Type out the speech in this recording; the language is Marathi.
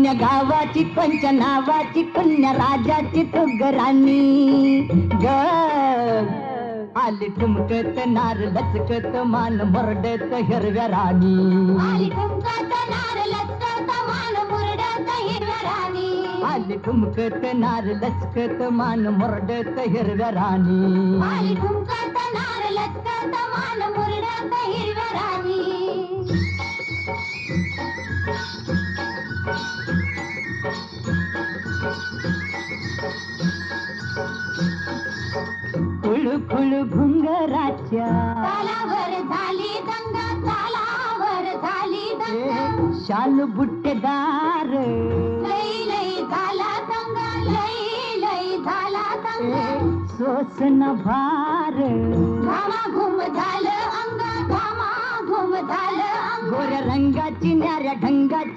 पुण्य गावाची पंच नावाची पुण्य राजाची तुगराणी ग आली ठुमकत नार लचकत मान मरडत हिरव्या राणी. आली ठुमकत नार लचकत मान मुरडत हिरव्या राणी. आली ठुमकत नार लचकत मान मरडत हिरव्या राणी. आली ठुमकत नार लचकत मान मुरडत हिरव्या राणी. खुळू खुळू घुंगराच्या तालावर झाली दंग तालावर झाली दंग. शाल बुट्टेदार. लई लई झाला दंग लई लई झाला दंग. सोसन भार. घामाघूम झालं अंग घामाघूम झालं अंग. गोऱ्या रंगाची न्याऱ्या ढंगाची.